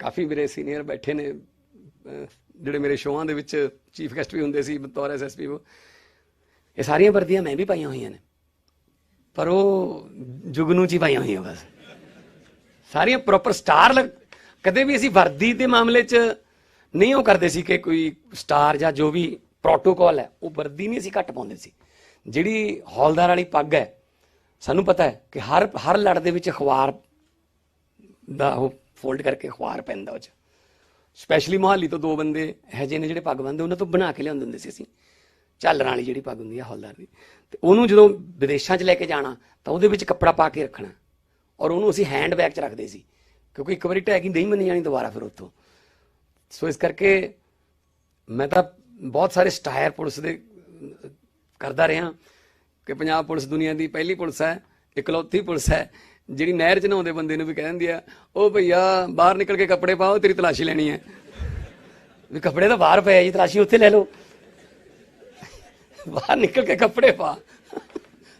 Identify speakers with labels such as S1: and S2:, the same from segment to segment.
S1: ਕਾਫੀ ਮੇਰੇ ਸੀਨੀਅਰ ਬੈਠੇ ਨੇ ਜਿਹੜੇ ਮੇਰੇ ਸ਼ੋਆਂ ਦੇ ਵਿੱਚ ਚੀਫ ਗੈਸਟ ਵੀ ਹੁੰਦੇ ਸੀ, ਬਤੌਰ ਐਸਐਸਪੀ ਇਹ ਸਾਰੀਆਂ ਵਰਦੀਆਂ ਮੈਂ ਵੀ ਪਾਈਆਂ ਹੋਈਆਂ ਨੇ। ਪਰ ਉਹ ਜੁਗਨੂ ਚ ਹੀ ਪਾਈਆਂ ਹੋਈਆਂ ਬਸ। ਸਾਰੀਆਂ ਪ੍ਰੋਪਰ ਸਟਾਰ ਲੱਗ, ਕਦੇ ਵੀ ਅਸੀਂ ਵਰਦੀ ਦੇ ਮਾਮਲੇ 'ਚ ਨਹੀਂ ਉਹ ਕਰਦੇ ਸੀ ਕਿ ਕੋਈ ਸਟਾਰ ਜਾਂ ਜੋ ਵੀ ਪ੍ਰੋਟੋਕਾਲ ਹੈ, ਉਹ ਵਰਦੀ ਨਹੀਂ ਅਸੀਂ ਘੱਟ ਪਾਉਂਦੇ ਸੀ। ਜਿਹੜੀ ਹੌਲਦਾਰ ਵਾਲੀ ਪੱਗ ਹੈ, ਸਾਨੂੰ ਪਤਾ ਹੈ ਕਿ ਹਰ ਹਰ ਲੜ ਦੇ ਵਿੱਚ ਅਖਬਾਰ ਦਾ ਉਹ ਫੋਲਡ ਕਰਕੇ ਅਖਬਾਰ ਪੈਂਦਾ ਉਹ 'ਚ। ਸਪੈਸ਼ਲੀ ਮੋਹਾਲੀ ਤੋਂ ਦੋ ਬੰਦੇ ਇਹੋ ਜਿਹੇ ਨੇ ਜਿਹੜੇ ਪੱਗ ਬੰਨਦੇ ਉਹਨਾਂ ਤੋਂ ਬਣਾ ਕੇ ਲਿਆਉਂਦੇ ਹੁੰਦੇ ਸੀ ਅਸੀਂ। ਝਾਲਰਾਂ ਵਾਲੀ ਜਿਹੜੀ ਪੱਗ ਹੁੰਦੀ ਹੈ ਹੌਲਦਾਰ ਦੀ। ਤੇ ਉਹਨੂੰ ਜਦੋਂ ਵਿਦੇਸ਼ਾਂ 'ਚ ਲੈ ਕੇ ਜਾਣਾ, ਤਾਂ ਉਹਦੇ ਵਿੱਚ ਕੱਪੜਾ ਪਾ ਕੇ ਰੱਖਣਾ। ਔਰ ਉਹਨੂੰ ਅਸੀਂ ਹੈਂਡ ਬੈਗ 'ਚ ਰੱਖਦੇ ਸੀ। ਕਿਉਂਕਿ ਇੱਕ ਵਾਰੀ ਟੈਗੀ ਨਹੀਂ ਮੰਨੀ ਜਾਣੀ ਦੁਬਾਰਾ ਫਿਰ ਉੱਥੋਂ। ਸੋ ਇਸ ਕਰਕੇ ਮੈਂ ਤਾਂ ਬਹੁਤ ਸਾਰੇ ਸਟਾਇਰ ਪੁਲਿਸ ਦੇ ਕਰਦਾ ਰਿਹਾ ਕਿ ਪੰਜਾਬ ਪੁਲਿਸ ਦੁਨੀਆ ਦੀ ਪਹਿਲੀ ਪੁਲਿਸ ਹੈ, ਇਕਲੌਤੀ ਪੁਲਿਸ ਹੈ। ਜਿਹੜੀ ਨਹਿਰ 'ਚ ਨਹਾਉਂਦੇ ਬੰਦੇ ਨੂੰ ਵੀ ਕਹਿ ਦਿੰਦੀ ਆ ਉਹ ਭਈਆ, ਬਾਹਰ ਨਿਕਲ ਕੇ ਕੱਪੜੇ ਪਾਓ, ਤੇਰੀ ਤਲਾਸ਼ੀ ਲੈਣੀ ਹੈ ਵੀ ਕੱਪੜੇ ਤਾਂ ਬਾਹਰ ਪਏ ਜੀ, ਤਲਾਸ਼ੀ ਉੱਥੇ ਲੈ ਲਓ। ਬਾਹਰ ਨਿਕਲ ਕੇ ਕੱਪੜੇ ਪਾ,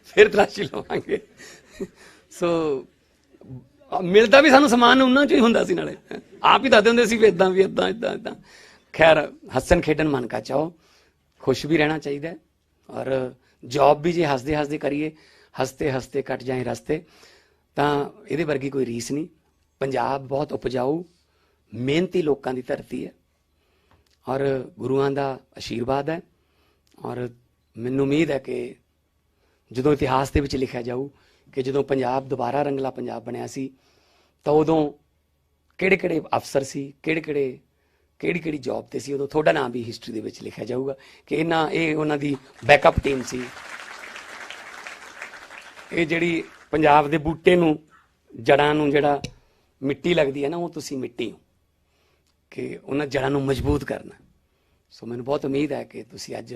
S1: ਫਿਰ ਤਲਾਸ਼ੀ ਲਵਾਂਗੇ। ਸੋ ਮਿਲਦਾ ਵੀ ਸਾਨੂੰ ਸਮਾਨ ਉਹਨਾਂ ਚੋਂ ਹੀ ਹੁੰਦਾ ਸੀ ਨਾਲੇ। ਆਪ ਹੀ ਦੱਸਦੇ ਹੁੰਦੇ ਸੀ ਵੀ ਇਦਾਂ ਵੀ ਇਦਾਂ ਇਦਾਂ ਇਦਾਂ ਖੈਰ, ਹੱਸਣ ਖੇਡਣ ਮਨ ਕਾ ਚਾਹੋ। ਖੁਸ਼ ਵੀ ਰਹਿਣਾ ਚਾਹੀਦਾ ਔਰ ਜੌਬ ਵੀ ਜੇ ਹੱਸਦੇ ਹੱਸਦੇ ਕਰੀਏ ਹੱਸਤੇ ਹੱਸਤੇ ਕੱਟ ਜਾਏ ਰਸਤੇ। ਤਾਂ ਇਹਦੇ ਵਰਗੀ ਕੋਈ ਰੀਸ ਨਹੀਂ। ਪੰਜਾਬ ਬਹੁਤ ਉਪਜਾਊ, ਮਿਹਨਤੀ ਲੋਕਾਂ ਦੀ ਧਰਤੀ ਹੈ। ਔਰ ਗੁਰੂਆਂ ਦਾ ਆਸ਼ੀਰਵਾਦ ਹੈ। ਔਰ ਮੈਨੂੰ ਉਮੀਦ ਹੈ ਕਿ ਜਦੋਂ ਇਤਿਹਾਸ ਦੇ ਵਿੱਚ ਲਿਖਿਆ ਜਾਊ ਕਿ ਜਦੋਂ ਪੰਜਾਬ ਦੁਬਾਰਾ ਰੰਗਲਾ ਪੰਜਾਬ ਬਣਿਆ ਸੀ, ਤਾਂ ਉਦੋਂ ਕਿਹੜੇ ਕਿਹੜੇ ਅਫਸਰ ਸੀ ਕਿਹੜੇ ਕਿਹੜੇ ਕਿਹੜੀ ਕਿਹੜੀ ਜੌਬ ਤੇ ਸੀ, ਉਦੋਂ ਤੁਹਾਡਾ ਨਾਮ ਵੀ ਹਿਸਟਰੀ ਦੇ ਵਿੱਚ ਲਿਖਿਆ ਜਾਊਗਾ ਕਿ ਇਹਨਾਂ ਇਹ ਉਹਨਾਂ ਦੀ ਬੈਕਅਪ ਟੀਮ ਸੀ। ਇਹ ਜਿਹੜੀ ਪੰਜਾਬ ਦੇ ਬੂਟੇ ਨੂੰ, ਜੜਾਂ ਨੂੰ ਜਿਹੜਾ ਮਿੱਟੀ ਲੱਗਦੀ ਹੈ ਨਾ, ਉਹ ਤੁਸੀਂ ਮਿੱਟੀ ਹੋ। ਕਿ ਉਹਨਾਂ ਜੜਾਂ ਨੂੰ ਮਜ਼ਬੂਤ ਕਰਨਾ। ਸੋ ਮੈਨੂੰ ਬਹੁਤ ਉਮੀਦ ਹੈ ਕਿ ਤੁਸੀਂ ਅੱਜ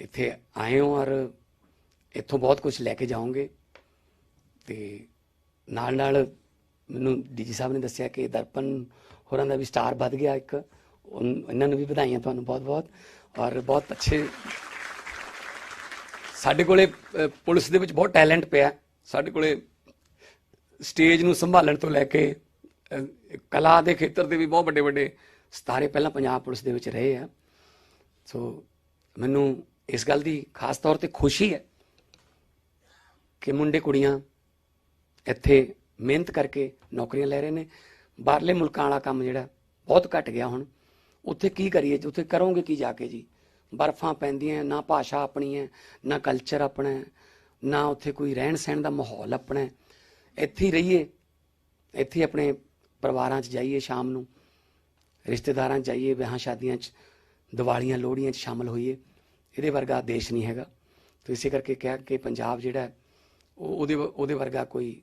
S1: ਇੱਥੇ ਆਏ ਹੋ ਔਰ ਇੱਥੋਂ ਬਹੁਤ ਕੁਝ ਲੈ ਕੇ ਜਾਓਗੇ। ਤੇ ਨਾਲ ਨਾਲ ਮੈਨੂੰ ਡੀਜੀ ਸਾਹਿਬ ਨੇ ਦੱਸਿਆ ਕਿ ਦਰਪਨ ਹੋਰਾਂ ਦਾ ਵੀ ਸਟਾਰ ਵੱਧ ਗਿਆ ਇੱਕ। ਉਨ- ਇਹਨਾਂ ਨੂੰ ਵੀ ਵਧਾਈਆਂ ਤੁਹਾਨੂੰ ਬਹੁਤ ਬਹੁਤ ਔਰ ਬਹੁਤ ਅੱਛੇ ਸਾਡੇ ਕੋਲੇ ਪੁਲਿਸ ਦੇ ਵਿੱਚ ਬਹੁਤ ਟੈਲੈਂਟ ਪਿਆ ਸਾਡੇ ਕੋਲੇ ਸਟੇਜ ਨੂੰ ਸੰਭਾਲਣ ਤੋਂ ਲੈ ਕੇ ਕਲਾ ਦੇ ਖੇਤਰ ਦੇ ਵੀ ਬਹੁਤ ਵੱਡੇ ਵੱਡੇ ਸਤਾਰੇ ਪਹਿਲਾਂ ਪੰਜਾਬ ਪੁਲਿਸ ਦੇ ਵਿੱਚ ਰਹੇ ਆ। ਸੋ ਮੈਨੂੰ ਇਸ ਗੱਲ ਦੀ ਖਾਸ ਤੌਰ ਤੇ ਖੁਸ਼ੀ ਹੈ ਕਿ ਮੁੰਡੇ ਕੁੜੀਆਂ ਇੱਥੇ ਮਿਹਨਤ ਕਰਕੇ ਨੌਕਰੀਆਂ ਲੈ ਰਹੇ ਨੇ। ਬਾਹਰਲੇ ਮੁਲਕਾਂ ਵਾਲਾ ਕੰਮ ਜਿਹੜਾ ਬਹੁਤ ਘਟ ਗਿਆ ਹੁਣ। ਉੱਥੇ ਕੀ ਕਰੀਏ? ਜੀ? ਉੱਥੇ ਕਰੋਗੇ ਕੀ ਜਾ ਕੇ ਜੀ? ਬਰਫਾਂ ਪੈਂਦੀਆਂ, ਨਾ ਭਾਸ਼ਾ ਆਪਣੀ ਹੈ, ਨਾ ਕਲਚਰ ਆਪਣਾ ਹੈ, ਨਾ ਉੱਥੇ ਕੋਈ ਰਹਿਣ ਸਹਿਣ ਦਾ ਮਾਹੌਲ ਆਪਣਾ ਹੈ। ਇੱਥੇ ਹੀ ਰਹੀਏ, ਇੱਥੇ ਆਪਣੇ ਪਰਿਵਾਰਾਂ 'ਚ ਜਾਈਏ ਸ਼ਾਮ ਨੂੰ, ਰਿਸ਼ਤੇਦਾਰਾਂ 'ਚ ਜਾਈਏ, ਵਿਆਹਾਂ ਸ਼ਾਦੀਆਂ 'ਚ, ਦੀਵਾਲੀਆਂ, ਲੋਹੜੀਆਂ 'ਚ ਸ਼ਾਮਲ ਹੋਈਏ, ਇਹਦੇ ਵਰਗਾ ਦੇਸ਼ ਨਹੀਂ ਹੈਗਾ। ਤੇ ਇਸੇ ਕਰਕੇ ਕਿਹਾ ਕਿ ਪੰਜਾਬ ਜਿਹੜਾ ਉਹ ਉਹਦੇ ਉਹਦੇ ਵਰਗਾ ਕੋਈ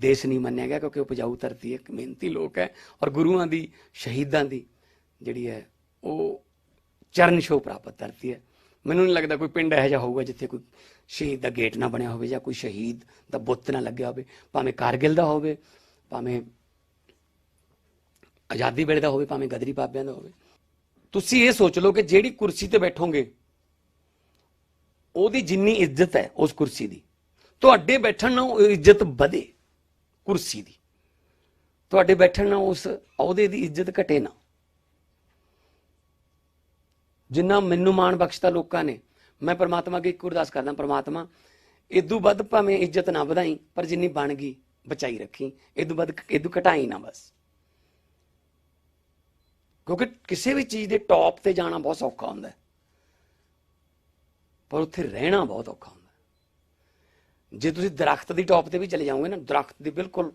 S1: ਦੇਸ਼ ਨਹੀਂ ਮੰਨਿਆ ਗਿਆ ਕਿਉਂਕਿ ਉਹ ਉਪਜਾਊ ਧਰਤੀ ਹੈ, ਇੱਕ ਮਿਹਨਤੀ ਲੋਕ ਹੈ ਔਰ ਗੁਰੂਆਂ ਦੀ, ਸ਼ਹੀਦਾਂ ਦੀ ਜਿਹੜੀ ਹੈ, ਉਹ ਚਰਨ ਛੋਹ ਪ੍ਰਾਪਤ ਧਰਤੀ ਹੈ। ਮੈਨੂੰ ਨਹੀਂ ਲੱਗਦਾ ਕੋਈ ਪਿੰਡ ਇਹੋ ਜਿਹਾ ਹੋਊਗਾ ਜਿੱਥੇ ਕੋਈ ਸ਼ਹੀਦ ਦਾ ਗੇਟ ਨਾ ਬਣਿਆ ਹੋਵੇ ਜਾਂ ਕੋਈ ਸ਼ਹੀਦ ਦਾ ਬੁੱਤ ਨਾ ਲੱਗਿਆ ਹੋਵੇ। ਭਾਵੇਂ ਕਾਰਗਿਲ ਦਾ ਹੋਵੇ, ਭਾਵੇਂ ਆਜ਼ਾਦੀ ਵੇਲੇ ਦਾ ਹੋਵੇ, ਭਾਵੇਂ ਗਦਰੀ ਬਾਬਿਆਂ ਦਾ ਹੋਵੇ। ਤੁਸੀਂ ਇਹ ਸੋਚ ਲਓ ਕਿ ਜਿਹੜੀ ਕੁਰਸੀ ਤੇ ਬੈਠੋਗੇ, ਉਹਦੀ ਜਿੰਨੀ ਇੱਜ਼ਤ ਹੈ ਉਸ ਕੁਰਸੀ ਦੀ। ਤੁਹਾਡੇ ਬੈਠਣ ਨਾਲ ਇੱਜ਼ਤ ਵਧੇ ਕੁਰਸੀ ਦੀ। ਤੁਹਾਡੇ ਬੈਠਣ ਨਾਲ ਉਸ ਅਹੁਦੇ ਦੀ ਇੱਜ਼ਤ ਘਟੇ ਨਾ। ਜਿੰਨਾ ਮੈਨੂੰ ਮਾਣ ਬਖਸ਼ਤਾ ਲੋਕਾਂ ਨੇ, ਮੈਂ ਪ੍ਰਮਾਤਮਾ ਅੱਗੇ ਇੱਕ ਅਰਦਾਸ ਕਰਦਾ, ਪ੍ਰਮਾਤਮਾ ਇਦੋਂ ਵੱਧ ਭਾਵੇਂ ਇੱਜ਼ਤ ਨਾ ਵਧਾਈ, ਪਰ ਜਿੰਨੀ ਬਣ ਗਈ, ਬਚਾਈ ਰੱਖੀ। ਇਦੋਂ ਵੱਧ ਇਦੋਂ ਘਟਾਈ ਨਾ ਬਸ। ਕਿਉਂਕਿ ਕਿਸੇ ਵੀ ਚੀਜ਼ ਦੇ ਟੌਪ ਤੇ ਜਾਣਾ ਬਹੁਤ ਸੌਖਾ ਹੁੰਦਾ ਹੈ। ਪਰ ਉੱਥੇ ਰਹਿਣਾ ਬਹੁਤ ਔਖਾ ਹੁੰਦਾ ਹੈ। ਜੇ ਤੁਸੀਂ ਦਰਖਤ ਦੀ ਟੌਪ ਤੇ ਵੀ ਚਲੇ ਜਾਓਗੇ ਨਾ, ਦਰਖਤ ਦੀ ਬਿਲਕੁਲ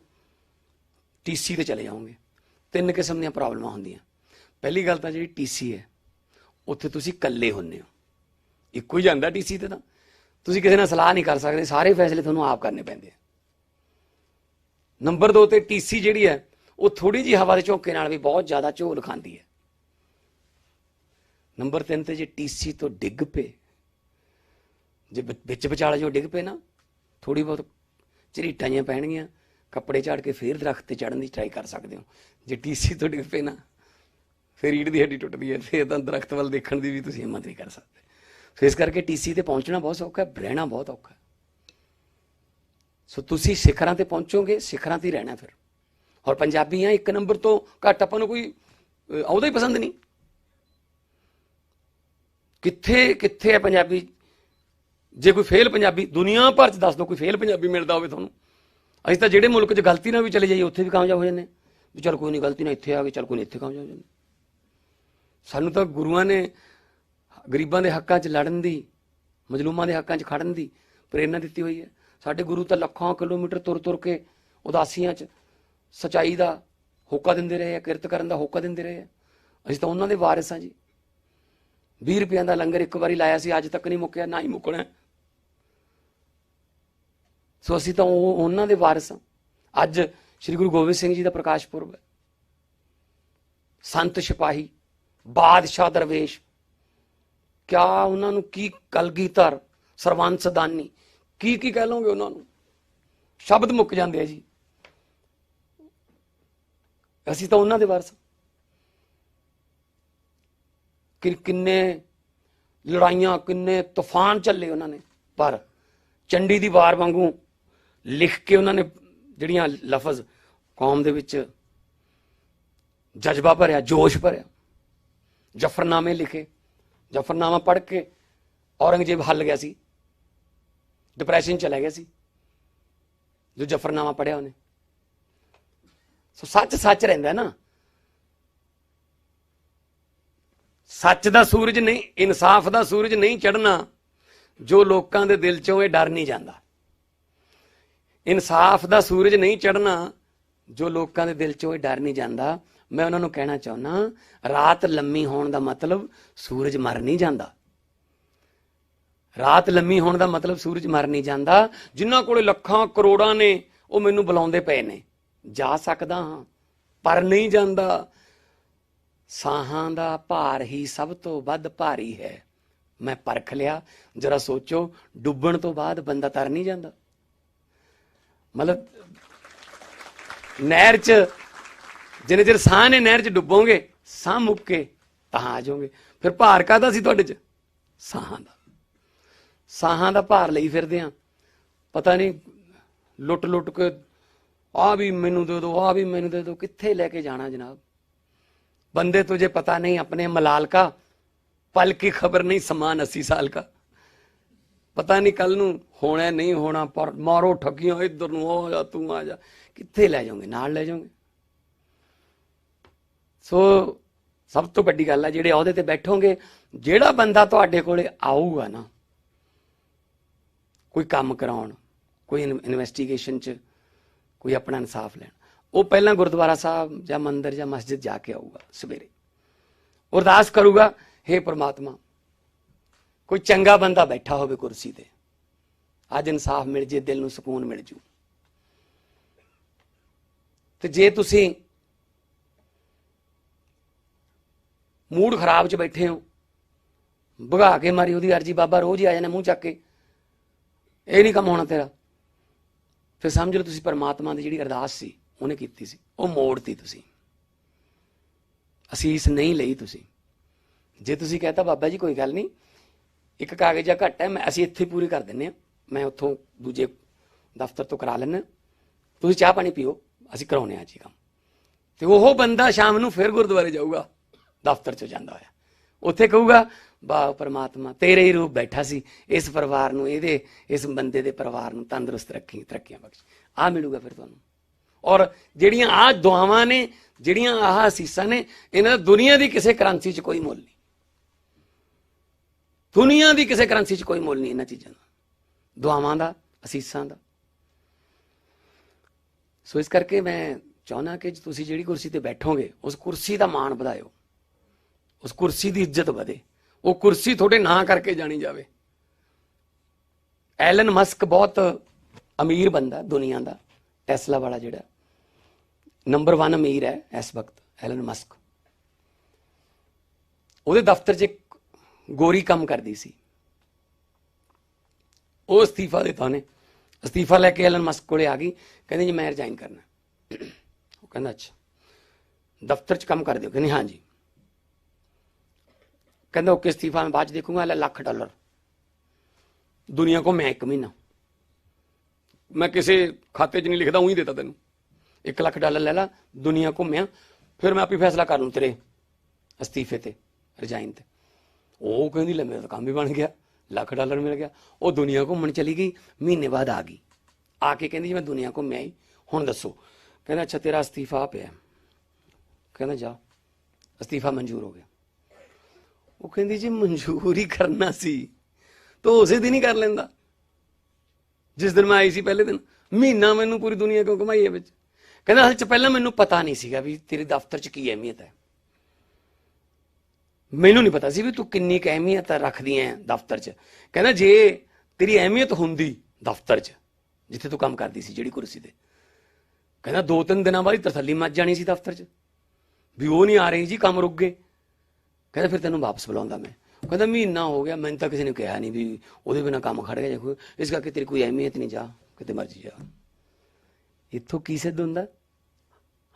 S1: ਟੀਸੀ ਤੇ ਚਲੇ ਜਾਓਗੇ, ਤਿੰਨ ਕਿਸਮ ਦੀਆਂ ਪ੍ਰੋਬਲਮਾਂ ਹੁੰਦੀਆਂ। ਪਹਿਲੀ ਗੱਲ ਤਾਂ ਜਿਹੜੀ ਟੀਸੀ ਹੈ ਉੱਥੇ ਤੁਸੀਂ ਇਕੱਲੇ ਹੁੰਨੇ ਹੋ। ਇੱਕੋ ਹੀ ਜਾਂਦਾ ਟੀਸੀ ਤੇ ਤਾਂ। ਤੁਸੀਂ ਕਿਸੇ ਨਾਲ ਸਲਾਹ ਨਹੀਂ ਕਰ ਸਕਦੇ। ਸਾਰੇ ਫੈਸਲੇ ਤੁਹਾਨੂੰ ਆਪ ਕਰਨੇ ਪੈਂਦੇ ਆ। ਨੰਬਰ 2 ਤੇ ਟੀਸੀ ਜਿਹੜੀ ਹੈ, ਉਹ ਥੋੜੀ ਜੀ ਹਵਾ ਦੇ ਝੋਂਕੇ ਨਾਲ ਵੀ ਬਹੁਤ ਜ਼ਿਆਦਾ ਝੋਲ ਖਾਂਦੀ ਹੈ। ਨੰਬਰ 3 ਤੇ ਜੇ ਟੀਸੀ ਤੋਂ ਡਿੱਗ ਪਏ, ਜੇ ਵਿੱਚ ਵਿਚਾਲੇ ਜੋ ਡਿੱਗ ਪਏ ਨਾ ਥੋੜੀ ਬਹੁਤ ਝਰੀਟਾਂ ਜਿਹੀਆਂ ਪੈਣਗੀਆਂ, ਕੱਪੜੇ ਝਾੜ ਕੇ ਫੇਰ ਦਰਖਤ ਤੇ ਚੜਨ ਦੀ ਟਰਾਈ ਕਰ ਸਕਦੇ ਹੋ। ਜੇ ਟੀਸੀ ਤੋਂ ਡਿੱਗ ਪਏ ਨਾ ਫਿਰ ਰੀੜ ਦੀ ਹੱਡੀ ਟੁੱਟਦੀ ਹੈ ਫਿਰ ਤਾਂ ਦਰਖਤ ਵੱਲ ਦੇਖਣ ਦੀ ਵੀ ਤੁਸੀਂ ਹਿੰਮਤ ਨਹੀਂ ਕਰ ਸਕਦੇ। ਸੋ ਇਸ ਕਰਕੇ ਟੀਸੀ ਤੇ ਪਹੁੰਚਣਾ ਬਹੁਤ ਸੌਖਾ ਹੈ ਰਹਿਣਾ ਬਹੁਤ ਔਖਾ ਸੋ ਤੁਸੀਂ ਸਿਖਰਾਂ ਤੇ ਪਹੁੰਚੋਗੇ ਸਿਖਰਾਂ ਤੇ ਹੀ ਰਹਿਣਾ ਫਿਰ। ਔਰ ਪੰਜਾਬੀ ਆ ਇੱਕ ਨੰਬਰ ਤੋਂ ਘੱਟ ਆਪਾਂ ਨੂੰ ਕੋਈ ਅਹ, ਹੀ ਪਸੰਦ ਨਹੀਂ। ਕਿੱਥੇ ਕਿੱਥੇ ਹੈ ਪੰਜਾਬੀ? ਜੇ ਕੋਈ ਫੇਲ ਪੰਜਾਬੀ ਦੁਨੀਆ ਭਰ ਚ ਦੱਸ ਦਿਓ ਕੋਈ ਫੇਲ ਪੰਜਾਬੀ ਮਿਲਦਾ ਹੋਵੇ ਤੁਹਾਨੂੰ। ਅਸੀਂ ਤਾਂ ਜਿਹੜੇ ਮੁਲਕ 'ਚ ਗਲਤੀ ਨਾਲ ਵੀ ਚਲੇ ਜਾਈਏ ਉੱਥੇ ਵੀ ਕਾਮਯਾਬ ਹੋ ਜਾਂਦੇ ਵੀ ਚਲ ਕੋਈ ਨਹੀਂ ਗਲਤੀ ਨਾਲ ਇੱਥੇ ਆ ਗਏ ਚਲ ਕੋਈ ਨਹੀਂ ਇੱਥੇ ਕਾਮਯਾਬ ਹੋ ਜਾਂਦੇ। ਸਾਨੂੰ ਤਾਂ ਗੁਰੂਆਂ ਨੇ ਗਰੀਬਾਂ ਦੇ ਹੱਕਾਂ 'ਚ ਲੜਨ ਦੀ, ਮਜਲੂਮਾਂ ਦੇ ਹੱਕਾਂ 'ਚ ਖੜਨ ਦੀ ਪ੍ਰੇਰਣਾ ਦਿੱਤੀ ਹੋਈ ਹੈ। ਸਾਡੇ ਗੁਰੂ ਤਾਂ ਲੱਖਾਂ ਕਿਲੋਮੀਟਰ ਤੁਰ ਤੁਰ ਕੇ ਉਦਾਸੀਆਂ 'ਚ ਸਚਾਈ ਦਾ ਹੋਕਾ ਦਿੰਦੇ ਰਹੇ ਆ, ਕਿਰਤ ਕਰਨ ਦਾ ਹੋਕਾ ਦਿੰਦੇ ਰਹੇ ਆ। ਅਸੀਂ ਤਾਂ ਉਹਨਾਂ ਦੇ ਵਾਰਿਸ ਹਾਂ ਜੀ। 20 ਰੁਪਈਆਂ ਦਾ ਲੰਗਰ ਇੱਕ ਵਾਰੀ ਲਾਇਆ ਸੀ, ਅੱਜ ਤੱਕ ਨਹੀਂ ਮੁੱਕਿਆ, ਨਾ ਹੀ ਮੁੱਕਣਾ। ਸੋ ਅਸੀਂ ਤਾਂ ਉਹਨਾਂ ਦੇ ਵਾਰਿਸ ਹਾਂ। ਅੱਜ ਸ੍ਰੀ ਗੁਰੂ ਗੋਬਿੰਦ ਸਿੰਘ ਜੀ ਦਾ ਪ੍ਰਕਾਸ਼ ਪੁਰਬ ਹੈ। ਸੰਤ ਸਿਪਾਹੀ ਬਾਦਸ਼ਾਹ ਦਰਵੇਸ਼। ਕਿਆ ਉਹਨਾਂ ਨੂੰ ਕੀ ਕਲਗੀਧਰ, ਸਰਵੰਸ ਦਾਨੀ, ਕੀ ਕੀ ਕਹਿ ਲਓਗੇ ਉਹਨਾਂ ਨੂੰ? ਸ਼ਬਦ ਮੁੱਕ ਜਾਂਦੇ ਆ ਜੀ। ਅਸੀਂ ਤਾਂ ਉਹਨਾਂ ਦੇ ਵਾਰਸ। ਹਾਂ। ਕਿ ਕਿੰਨੇ ਲੜਾਈਆਂ, ਕਿੰਨੇ ਤੂਫਾਨ ਚੱਲੇ ਉਹਨਾਂ ਨੇ। ਪਰ ਚੰਡੀ ਦੀ ਵਾਰ ਵਾਂਗੂ ਲਿਖ ਕੇ ਉਹਨਾਂ ਨੇ ਜਿਹੜੀਆਂ ਲਫ਼ਜ਼ ਕੌਮ ਦੇ ਵਿੱਚ ਜਜ਼ਬਾ ਭਰਿਆ, ਜੋਸ਼ ਭਰਿਆ। ਜਫਰਨਾਮੇ ਲਿਖੇ, ਜਫਰਨਾਮਾ ਪੜ੍ਹ ਕੇ ਔਰੰਗਜ਼ੇਬ ਹੱਲ ਗਿਆ ਸੀ। ਡਿਪਰੈਸ਼ਨ ਚਲਾ ਗਿਆ ਸੀ, ਜੋ ਜਫਰਨਾਮਾ ਪੜਿਆ ਉਹਨੇ। ਸੋ ਸੱਚ ਸੱਚ ਰਹਿੰਦਾ ਨਾ। ਸੱਚ ਦਾ ਸੂਰਜ ਨਹੀਂ, ਇਨਸਾਫ ਦਾ ਸੂਰਜ ਨਹੀਂ ਚੜਨਾ ਜੋ ਲੋਕਾਂ ਦੇ ਦਿਲ ਚੋਂ ਇਹ ਡਰ ਨਹੀਂ ਜਾਂਦਾ। ਇਨਸਾਫ ਦਾ ਸੂਰਜ ਨਹੀਂ ਚੜਨਾ ਜੋ ਲੋਕਾਂ ਦੇ ਦਿਲ ਚੋਂ ਇਹ ਡਰ ਨਹੀਂ ਜਾਂਦਾ। ਮੈਂ ਉਹਨਾਂ ਨੂੰ ਕਹਿਣਾ ਚਾਹੁੰਦਾ ਰਾਤ ਲੰਮੀ ਹੋਣ ਦਾ ਮਤਲਬ ਸੂਰਜ ਮਰ ਨਹੀਂ ਜਾਂਦਾ। ਰਾਤ ਲੰਮੀ ਹੋਣ ਦਾ ਮਤਲਬ ਸੂਰਜ ਮਰ ਨਹੀਂ ਜਾਂਦਾ। ਜਿਨ੍ਹਾਂ ਕੋਲੇ ਲੱਖਾਂ ਕਰੋੜਾਂ ਨੇ, ਉਹ ਮੈਨੂੰ ਬੁਲਾਉਂਦੇ ਪਏ ਨੇ। ਜਾ ਸਕਦਾ ਹਾਂ, ਪਰ ਨਹੀਂ ਜਾਂਦਾ। ਸਾਹਾਂ ਦਾ ਭਾਰ ਹੀ ਸਭ ਤੋਂ ਵੱਧ ਭਾਰੀ ਹੈ। ਮੈਂ ਪਰਖ ਲਿਆ। ਜਰਾ ਸੋਚੋ, ਡੁੱਬਣ ਤੋਂ ਬਾਅਦ ਬੰਦਾ ਤਰ ਨਹੀਂ ਜਾਂਦਾ। ਮਤਲਬ ਨਹਿਰ 'ਚ ਜਿੰਨੇ ਚਿਰ ਸਾਹ ਨੇ ਨਹਿਰ 'ਚ ਡੁੱਬੋਗੇ, ਸਾਹ ਮੁੱਕ ਕੇ ਤਾਂ ਆ ਜਾਓਗੇ। ਫਿਰ ਭਾਰ ਕਾਦਾ ਸੀ ਤੁਹਾਡੇ 'ਚ? ਸਾਹਾਂ ਦਾ। ਸਾਹਾਂ ਦਾ ਭਾਰ ਲਈ ਫਿਰਦੇ ਆ। ਪਤਾ ਨਹੀਂ ਲੁੱਟ ਲੁੱਟ ਕੇ ਆ ਵੀ ਮੈਨੂੰ ਦੇ ਦੋ, ਆ ਵੀ ਮੈਨੂੰ ਦੇ ਦੋ, ਕਿੱਥੇ ਲੈ ਕੇ ਜਾਣਾ ਜਨਾਬ? ਬੰਦੇ ਤੁਝੇ ਪਤਾ ਨਹੀਂ, ਆਪਣੇ ਮਲਾਲ ਕਾ ਪਲ ਕੀ ਖਬਰ ਨਹੀਂ ਸਮਾਨ 80 ਸਾਲ ਕਾ ਪਤਾ ਨਹੀਂ ਕੱਲ ਨੂੰ ਹੋਣਾ ਨਹੀਂ ਹੋਣਾ, ਪਰ ਮਾਰੋ ਠੱਗੀਆਂ, ਇੱਧਰ ਨੂੰ ਆ ਜਾ, ਤੂੰ ਆ ਜਾ। ਕਿੱਥੇ ਲੈ ਜਾਉਂਗੇ ਨਾਲ ਲੈ ਜਾਓਗੇ? ਸੋ ਸਭ ਤੋਂ ਵੱਡੀ ਗੱਲ ਹੈ ਜਿਹੜੇ ਅਹੁਦੇ ਤੇ ਬੈਠੋਗੇ, ਜਿਹੜਾ ਬੰਦਾ ਤੁਹਾਡੇ ਕੋਲੇ ਆਊਗਾ ਨਾ, ਕੋਈ ਕੰਮ ਕਰਾਉਣ, ਕੋਈ ਇਨਵੈਸਟੀਗੇਸ਼ਨ ਚ, ਕੋਈ ਆਪਣਾ ਇਨਸਾਫ ਲੈਣ, ਉਹ ਪਹਿਲਾਂ ਗੁਰਦੁਆਰਾ ਸਾਹਿਬ ਜਾਂ ਮੰਦਿਰ ਜਾਂ ਮਸਜਿਦ ਜਾ ਕੇ ਆਊਗਾ ਸਵੇਰੇ। ਅਰਦਾਸ ਕਰੂਗਾ हे ਪ੍ਰਮਾਤਮਾ, ਕੋਈ ਚੰਗਾ ਬੰਦਾ ਬੈਠਾ ਹੋਵੇ ਕੁਰਸੀ ਤੇ, ਅੱਜ ਇਨਸਾਫ ਮਿਲ ਜੇ, ਦਿਲ ਨੂੰ ਸਕੂਨ ਮਿਲ ਜੂ। ਤੇ ਜੇ ਤੁਸੀਂ ਮੂਡ ਖਰਾਬ 'ਚ ਬੈਠੇ ਹੋ। ਭਗਾ ਕੇ ਮਾਰੀ ਉਹਦੀ ਅਰਜੀ, ਬਾਬਾ ਰੋਜ਼ ਹੀ ਆ ਜਾਣਾ ਮੂੰਹ ਚੱਕ ਕੇ। ਇਹ ਨਹੀਂ ਕੰਮ ਹੋਣਾ ਤੇਰਾ। ਫਿਰ ਸਮਝ ਲਓ ਤੁਸੀਂ ਪਰਮਾਤਮਾ ਦੀ ਜਿਹੜੀ ਅਰਦਾਸ ਸੀ, ਉਹਨੇ ਕੀਤੀ ਸੀ। ਉਹ ਮੋੜਤੀ ਤੁਸੀਂ। ਅਸੀਸ ਨਹੀਂ ਲਈ ਤੁਸੀਂ। ਜੇ ਤੁਸੀਂ ਕਹਤਾ, ਬਾਬਾ ਜੀ ਕੋਈ ਗੱਲ ਨਹੀਂ। ਇੱਕ ਕਾਗਜ਼ ਜਾਂ ਘੱਟ ਹੈ, ਮੈਂ ਅਸੀਂ ਇੱਥੇ ਪੂਰੀ ਕਰ ਦਿੰਨੇ ਆ। ਮੈਂ ਉੱਥੋਂ ਦੂਜੇ ਦਫ਼ਤਰ ਤੋਂ ਕਰਾ ਲੈਣਾ ਤੁਸੀਂ ਚਾਹ ਪਾਣੀ ਪੀਓ। ਅਸੀਂ ਕਰਾਉਨੇ ਆ ਜੀ ਕੰਮ। ਤੇ ਉਹ ਬੰਦਾ ਸ਼ਾਮ ਨੂੰ ਫਿਰ ਗੁਰਦੁਆਰੇ ਜਾਊਗਾ। ਦਫ਼ਤਰ ਚ ਜਾਂਦਾ ਹੋਇਆ। ਉੱਥੇ ਕਹੂਗਾ, ਵਾਹ ਪਰਮਾਤਮਾ ਤੇਰੇ ਹੀ ਰੂਪ ਬੈਠਾ ਸੀ। ਇਸ ਪਰਿਵਾਰ ਨੂੰ, ਇਹਦੇ, ਇਸ ਬੰਦੇ ਦੇ ਪਰਿਵਾਰ ਨੂੰ ਤੰਦਰੁਸਤ ਰੱਖੀ, ਤਰੱਕੀਆਂ ਬਖਸ਼। ਆ ਮਿਲੂਗਾ ਫਿਰ ਤੁਹਾਨੂੰ। ਔਰ ਜਿਹੜੀਆਂ ਆ ਦੁਆਵਾਂ ਨੇ, ਜਿਹੜੀਆਂ ਆਹ ਅਸੀਸਾਂ ਨੇ, ਇਹਨਾਂ ਦਾ ਦੁਨੀਆ ਦੀ ਕਿਸੇ ਕਰੰਸੀ 'ਚ ਕੋਈ ਮੁੱਲ ਨਹੀਂ। ਦੁਨੀਆ ਦੀ ਕਿਸੇ ਕਰੰਸੀ 'ਚ ਕੋਈ ਮੁੱਲ ਨਹੀਂ ਇਹਨਾਂ ਚੀਜ਼ਾਂ ਦਾ। ਦੁਆਵਾਂ ਦਾ, ਅਸੀਸਾਂ ਦਾ। ਸੋ ਇਸ ਕਰਕੇ ਮੈਂ ਚਾਹੁੰਦਾ ਕਿ ਤੁਸੀਂ ਜਿਹੜੀ ਕੁਰਸੀ ਤੇ ਬੈਠੋਗੇ, ਉਸ ਕੁਰਸੀ ਦਾ ਮਾਣ ਵਧਾਇਓ। ਉਸ ਕੁਰਸੀ ਦੀ ਇੱਜ਼ਤ ਵਧੇ। ਉਹ ਕੁਰਸੀ ਤੁਹਾਡੇ ਨਾਂ ਕਰਕੇ ਜਾਣੀ ਜਾਵੇ। ਐਲਨ ਮਸਕ ਬਹੁਤ ਅਮੀਰ ਬੰਦਾ ਦੁਨੀਆ ਦਾ, ਟੈਸਲਾ ਵਾਲਾ ਜਿਹੜਾ। ਨੰਬਰ 1 ਅਮੀਰ ਹੈ ਇਸ ਵਕਤ ਐਲਨ ਮਸਕ। ਉਹਦੇ ਦਫ਼ਤਰ 'ਚ ਇੱਕ ਗੋਰੀ ਕੰਮ ਕਰਦੀ ਸੀ। ਉਹ ਅਸਤੀਫਾ ਦਿੱਤਾ ਉਹਨੇ। ਅਸਤੀਫਾ ਲੈ ਕੇ ਐਲਨ ਮਸਕ ਕੋਲੇ ਆ ਗਈ। ਕਹਿੰਦੀ ਜੀ ਮੈਂ ਰਿਜ਼ਾਈਨ ਕਰਨਾ। ਉਹ ਕਹਿੰਦਾ, ਅੱਛਾ। ਦਫ਼ਤਰ 'ਚ ਕੰਮ ਕਰ ਦਿਓ ਕਹਿੰਦੀ, ਹਾਂਜੀ। ਜੀ ਕਹਿੰਦਾ ਓਕੇ ਅਸਤੀਫਾ, ਮੈਂ ਬਾਅਦ 'ਚ ਦੇਖੂੰਗਾ, ਲੈ ਲੱਖ ਡਾਲਰ। ਦੁਨੀਆ ਕੋ ਮੈਂ ਇੱਕ ਮਹੀਨਾ। ਮੈਂ ਕਿਸੇ ਖਾਤੇ 'ਚ ਨਹੀਂ ਲਿਖਦਾ, ਉਹੀ ਦੇਤਾ ਤੈਨੂੰ। 1 ਲੱਖ ਡਾਲਰ ਲੈ ਲਾ, ਦੁਨੀਆ ਘੁੰਮਿਆ ਫਿਰ ਮੈਂ ਆਪੇ ਫੈਸਲਾ ਕਰ ਲੂੰ ਤੇਰੇ ਅਸਤੀਫੇ ਤੇ, ਰਿਜ਼ਾਈਨ ਤੇ। ਉਹ ਕਹਿੰਦੀ, ਲੈ ਮੇਰਾ ਤਾਂ ਕੰਮ ਵੀ ਬਣ ਗਿਆ। ਲੱਖ ਡਾਲਰ ਮਿਲ ਗਿਆ। ਉਹ ਦੁਨੀਆ ਘੁੰਮਣ ਚਲੀ ਗਈ, ਮਹੀਨੇ ਬਾਅਦ ਆ ਗਈ। ਆ ਕੇ ਕਹਿੰਦੀ ਜੀ ਮੈਂ ਦੁਨੀਆ ਘੁੰਮਿਆ ਹੀ ਹੁਣ ਦੱਸੋ। ਕਹਿੰਦਾ, ਅੱਛਾ, ਤੇਰਾ ਅਸਤੀਫਾ ਪਿਆ। ਕਹਿੰਦਾ, ਜਾ। ਅਸਤੀਫਾ ਮਨਜ਼ੂਰ ਹੋ ਗਿਆ। ਉਹ ਕਹਿੰਦੀ ਜੀ ਮਨਜ਼ੂਰ ਹੀ ਕਰਨਾ ਸੀ, ਤਾਂ ਉਸੇ ਦਿਨ ਹੀ ਕਰ ਲੈਂਦਾ। ਜਿਸ ਦਿਨ ਮੈਂ ਆਈ ਸੀ ਪਹਿਲੇ ਦਿਨ, ਮਹੀਨਾ ਮੈਨੂੰ ਪੂਰੀ ਦੁਨੀਆ ਕਿਉਂ ਘੁਮਾਈ ਹੈ ਵਿੱਚ? ਕਹਿੰਦਾ ਅਸਲ ਚ ਪਹਿਲਾਂ ਮੈਨੂੰ ਪਤਾ ਨਹੀਂ ਸੀਗਾ ਵੀ ਤੇਰੇ ਦਫ਼ਤਰ ਚ ਕੀ ਅਹਿਮੀਅਤ ਹੈ। ਮੈਨੂੰ ਨਹੀਂ ਪਤਾ ਸੀ ਵੀ ਤੂੰ ਕਿੰਨੀ ਕੁ ਅਹਿਮੀਅਤ ਰੱਖਦੀ ਐ ਦਫ਼ਤਰ 'ਚ। ਕਹਿੰਦਾ ਜੇ ਤੇਰੀ ਅਹਿਮੀਅਤ ਹੁੰਦੀ ਦਫ਼ਤਰ 'ਚ, ਜਿੱਥੇ ਤੂੰ ਕੰਮ ਕਰਦੀ ਸੀ, ਜਿਹੜੀ ਕੁਰਸੀ ਤੇ। ਕਹਿੰਦਾ ਦੋ ਤਿੰਨ ਦਿਨਾਂ ਬਾਅਦ ਹੀ ਤਸੱਲੀ ਮੱਚ ਜਾਣੀ ਸੀ ਦਫ਼ਤਰ 'ਚ। ਵੀ ਉਹ ਨਹੀਂ ਆ ਰਹੀ ਜੀ, ਕੰਮ ਰੁਕ ਗਏ। ਕਹਿੰਦਾ ਫਿਰ ਤੈਨੂੰ ਵਾਪਸ ਬੁਲਾਉਂਦਾ ਮੈਂ। ਕਹਿੰਦਾ ਮਹੀਨਾ ਹੋ ਗਿਆ, ਮੈਨੂੰ ਤਾਂ ਕਿਸੇ ਨੇ ਕਿਹਾ ਨਹੀਂ ਵੀ ਉਹਦੇ ਬਿਨਾ ਕੰਮ ਖੜ ਗਿਆ ਜਾਂ ਕੋਈ। ਇਸ ਕਰਕੇ ਤੇਰੀ ਕੋਈ ਅਹਿਮੀਅਤ ਨਹੀਂ, ਜਾ, ਕਿਤੇ ਮਰਜ਼ੀ ਜਾ। ਇੱਥੋਂ ਕੀ ਸਿੱਧ ਹੁੰਦਾ?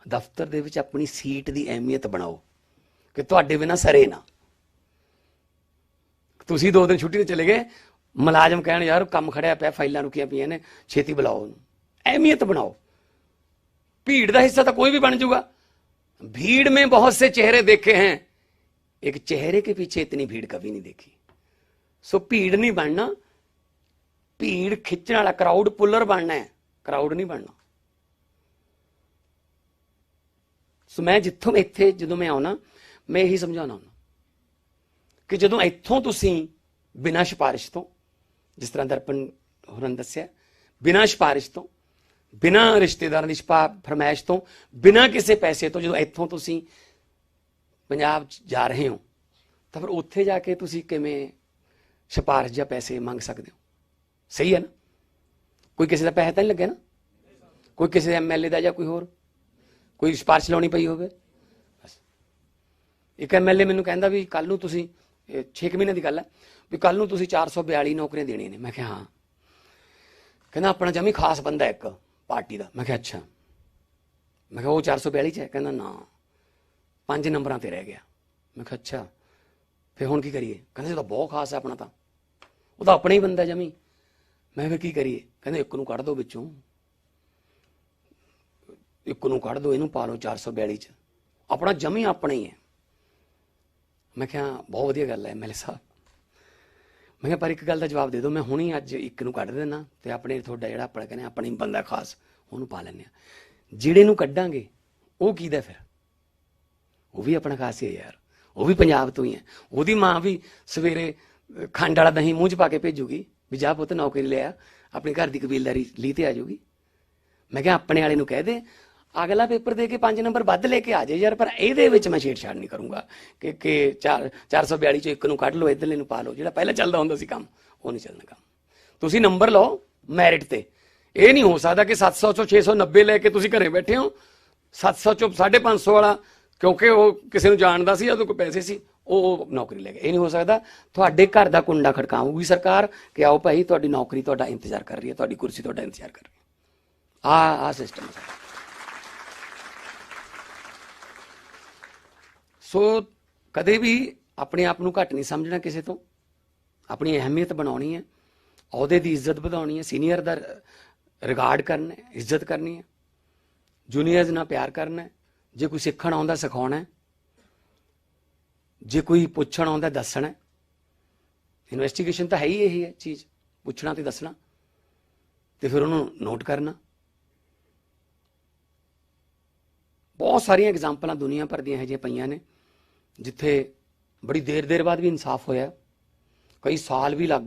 S1: ਦਫ਼ਤਰ ਦੇ ਵਿੱਚ ਆਪਣੀ ਸੀਟ ਦੀ ਅਹਿਮੀਅਤ ਬਣਾਓ ਕਿ ਤੁਹਾਡੇ ਬਿਨਾ ਸਰੇ ਨਾ। ਤੁਸੀਂ ਦੋ ਦਿਨ ਛੁੱਟੀ ਤੇ ਚਲੇ ਗਏ, ਮੁਲਾਜ਼ਮ ਕਹਿਣ, ਯਾਰ, ਕੰਮ ਖੜਿਆ ਪਿਆ, ਫਾਈਲਾਂ ਰੁਕੀਆਂ ਪਈਆਂ ਨੇ, ਛੇਤੀ ਬੁਲਾਓ ਉਹਨੂੰ। ਅਹਿਮੀਅਤ ਬਣਾਓ। ਭੀੜ ਦਾ ਹਿੱਸਾ ਤਾਂ ਕੋਈ ਵੀ ਬਣ ਜੂਗਾ ਭੀੜ ਮੇ ਬਹੁਤ ਸੇ ਚਿਹਰੇ ਦੇਖੇ ਹੈ। एक चेहरे के पीछे इतनी भीड़ कभी नहीं देखी सो भीड़ नहीं बनना भीड़ खिंचने वाला क्राउड पुलर बनना है क्राउड नहीं बनना ਸੋ ਮੈਂ ਜਿੱਥੋਂ ਇੱਥੇ ਜਦੋਂ ਮੈਂ ਆਉਣਾ ਮੈਂ ਇਹੀ ਸਮਝਾਉਣਾ ਹੁੰਦਾ ਕਿ ਜਦੋਂ ਇੱਥੋਂ ਤੁਸੀਂ ਬਿਨਾਂ ਸਿਫਾਰਿਸ਼ ਤੋਂ ਜਿਸ ਤਰ੍ਹਾਂ ਦਰਪਣ ਹੋਰਾਂ ਨੇ ਦੱਸਿਆ ਬਿਨਾਂ ਸਿਫਾਰਿਸ਼ ਤੋਂ ਬਿਨਾਂ ਰਿਸ਼ਤੇਦਾਰਾਂ ਦੀ ਸਿਫਾ ਫਰਮਾਇਸ਼ ਤੋਂ ਬਿਨਾਂ ਕਿਸੇ ਪੈਸੇ ਤੋਂ ਜਦੋਂ ਇੱਥੋਂ ਤੁਸੀਂ ਪੰਜਾਬ 'ਚ ਜਾ ਰਹੇ ਹੋ, ਤਾਂ ਫਿਰ ਉੱਥੇ ਜਾ ਕੇ ਤੁਸੀਂ ਕਿਵੇਂ ਸਿਫਾਰਿਸ਼ ਜਾਂ ਪੈਸੇ ਮੰਗ ਸਕਦੇ ਹੋ? ਸਹੀ ਹੈ ਨਾ? ਕੋਈ ਕਿਸੇ ਦਾ ਪੈਸਾ ਤਾਂ ਨਹੀਂ ਲੱਗਿਆ ਨਾ? ਕੋਈ ਕਿਸੇ ਐਮਐਲਏ ਦਾ ਜਾਂ ਕੋਈ ਹੋਰ? ਕੋਈ ਸਿਫਾਰਿਸ਼ ਲਾਉਣੀ ਪਈ ਹੋਵੇ? ਬਸ। ਇੱਕ ਐਮਐਲਏ ਮੈਨੂੰ ਕਹਿੰਦਾ ਵੀ ਕੱਲ ਨੂੰ ਤੁਸੀਂ 6 ਮਹੀਨੇ ਦੀ ਗੱਲ ਹੈ, ਵੀ ਕੱਲ ਨੂੰ ਤੁਸੀਂ 442 ਨੌਕਰੀਆਂ ਦੇਣੀਆਂ ਨੇ। ਮੈਂ ਕਿਹਾ, ਹਾਂ। ਕਹਿੰਦਾ ਆਪਣਾ ਜਮੀ ਖਾਸ ਬੰਦਾ ਇੱਕ ਪਾਰਟੀ ਦਾ। ਮੈਂ ਕਿਹਾ, ਅੱਛਾ। ਮੈਂ ਕਿਹਾ, ਉਹ 442 ਚ ਹੈ? ਕਹਿੰਦਾ, ਨਾ। ਪੰਜ ਨੰਬਰਾਂ ਤੇ ਰਹਿ ਗਿਆ। ਮੈਂ ਕਿਹਾ, ਅੱਛਾ, ਫਿਰ ਹੁਣ ਕੀ ਕਰੀਏ? ਕਹਿੰਦੇ, ਇਹ ਤਾਂ ਬਹੁਤ ਖਾਸ ਹੈ ਆਪਣਾ ਤਾਂ। ਉਹ ਤਾਂ ਆਪਣਾ ਹੀ ਬੰਦਾ ਜਮੀ। ਮੈਂ ਫਿਰ ਕੀ ਕਰੀਏ? ਕਹਿੰਦੇ, ਇੱਕ ਨੂੰ ਕੱਢ ਦਿਓ ਵਿੱਚੋਂ। ਇੱਕ ਨੂੰ ਕੱਢ ਦਿਓ ਇਹਨੂੰ ਪਾ ਲਓ 442 ਚ। ਆਪਣਾ ਜਮੀ ਆਪਣਾ ਹੀ ਹੈ। ਮੈਂ ਕਿਹਾ, ਬਹੁਤ ਵਧੀਆ ਗੱਲ ਹੈ ਐਮਐਲਏ ਸਾਹਿਬ। ਮੈਂ ਕਿਹਾ, ਪਰ ਇੱਕ ਗੱਲ ਦਾ ਜਵਾਬ ਦੇ ਦਿਓ। ਮੈਂ ਹੁਣੀ ਅੱਜ ਇੱਕ ਨੂੰ ਕੱਢ ਦੇਣਾ ਤੇ ਆਪਣੇ ਤੁਹਾਡਾ ਜਿਹੜਾ ਆਪਣਾ ਕਹਿੰਦੇ ਆਪਣਾ ਹੀ ਬੰਦਾ ਖਾਸ, ਉਹਨੂੰ ਪਾ ਲੈਂਦੇ ਆ। ਜਿਹੜੇ ਨੂੰ ਕੱਢਾਂਗੇ, ਉਹ ਕਿਹਦਾ ਫਿਰ? ਉਹ ਵੀ ਆਪਣਾ ਖਾਸ ਹੀ ਹੈ ਯਾਰ। ਉਹ ਵੀ ਪੰਜਾਬ ਤੋਂ ਹੀ ਹੈ। ਉਹਦੀ ਮਾਂ ਵੀ ਸਵੇਰੇ ਖੰਡ ਵਾਲਾ ਦਹੀਂ ਮੂੰਹ 'ਚ ਪਾ ਕੇ ਭੇਜੂਗੀ ਵੀ ਜਾ ਪੁੱਤ ਨੌਕਰੀ ਲਿਆ ਆਪਣੇ ਘਰ ਦੀ ਕਬੀਲਦਾਰੀ ਲਈ ਤੇ ਆ ਜਾਊਗੀ। ਮੈਂ ਕਿਹਾ ਆਪਣੇ ਵਾਲੇ ਨੂੰ ਕਹਿ ਦੇ, ਅਗਲਾ ਪੇਪਰ ਦੇ ਕੇ 5 ਨੰਬਰ ਵੱਧ ਲੈ ਕੇ ਆ ਜਾਏ ਯਾਰ, ਪਰ ਇਹਦੇ ਵਿੱਚ ਮੈਂ ਛੇੜਛਾੜ ਨਹੀਂ ਕਰੂੰਗਾ। ਕਿ ਕਿ 4 442 ਚੋਂ ਇੱਕ ਨੂੰ ਕੱਢ ਲਓ, ਇਧਰਲੇ ਨੂੰ ਪਾ ਲਓ, ਜਿਹੜਾ ਪਹਿਲਾਂ ਚੱਲਦਾ ਹੁੰਦਾ ਸੀ ਕੰਮ, ਉਹ ਨਹੀਂ ਚੱਲਣਾ ਕੰਮ। ਤੁਸੀਂ ਨੰਬਰ ਲਓ ਮੈਰਿਟ ਤੇ। ਇਹ ਨਹੀਂ ਹੋ ਸਕਦਾ ਕਿ 700 ਚੋਂ 690 ਲੈ ਕੇ ਤੁਸੀਂ ਘਰੇ ਬੈਠੇ ਹੋ। 700 ਚੋਂ 550 ਵਾਲਾ ਕਿਉਂਕਿ ਉਹ ਕਿਸੇ ਨੂੰ ਜਾਣਦਾ ਸੀ ਜਾਂ ਕੋਈ ਪੈਸੇ ਸੀ, ਉਹ ਉਹ ਨੌਕਰੀ ਲੈ ਗਿਆ ਇਹ ਨਹੀਂ ਹੋ ਸਕਦਾ ਤੁਹਾਡੇ ਘਰ ਦਾ ਕੁੰਡਾ ਖੜਕਾਊਗੀ ਸਰਕਾਰ ਕਿ ਆਓ ਭਾਈ, ਤੁਹਾਡੀ ਨੌਕਰੀ ਤੁਹਾਡਾ ਇੰਤਜ਼ਾਰ ਕਰ ਰਹੀ ਹੈ, ਤੁਹਾਡੀ ਕੁਰਸੀ ਤੁਹਾਡਾ ਇੰਤਜ਼ਾਰ ਕਰ ਰਹੀ ਹੈ। ਆ ਆ ਸਿਸਟਮ ਹੈ। ਸੋ ਕਦੇ ਵੀ ਆਪਣੇ ਆਪ ਨੂੰ ਘੱਟ ਨਹੀਂ ਸਮਝਣਾ ਕਿਸੇ ਤੋਂ। ਆਪਣੀ ਅਹਿਮੀਅਤ ਬਣਾਉਣੀ ਹੈ, ਅਹੁਦੇ ਦੀ ਇੱਜ਼ਤ ਵਧਾਉਣੀ ਹੈ ਸੀਨੀਅਰ ਦਾ ਰਿਗਾਰਡ ਕਰਨਾ ਹੈ, ਇੱਜ਼ਤ ਕਰਨੀ ਹੈ ਜੂਨੀਅਰਸ ਨਾਲ ਪਿਆਰ ਕਰਨਾ ਹੈ ਜੇ ਕੋਈ ਸਿੱਖਣ ਆਉਂਦਾ, ਸਿਖਾਉਣਾ ਜੇ ਕੋਈ ਪੁੱਛਣ ਆਉਂਦਾ, ਦੱਸਣਾ ਇਨਵੈਸਟੀਗੇਸ਼ਨ ਤਾਂ ਹੈ ਹੀ ਇਹੀ ਹੈ ਚੀਜ਼। ਪੁੱਛਣਾ ਤੇ ਦੱਸਣਾ। ਤੇ ਫਿਰ ਉਹਨੂੰ ਨੋਟ ਕਰਨਾ। ਬਹੁਤ ਸਾਰੀਆਂ ਐਗਜ਼ਾਮਪਲਾਂ ਦੁਨੀਆ ਭਰ ਦੀਆਂ ਇਹੋ ਜਿਹੀਆਂ ਪਈਆਂ ਨੇ, ਜਿੱਥੇ ਬੜੀ ਦੇਰ ਦੇਰ ਬਾਅਦ ਵੀ ਇਨਸਾਫ ਹੋਇਆ। ਕਈ ਸਾਲ ਵੀ ਲੱਗ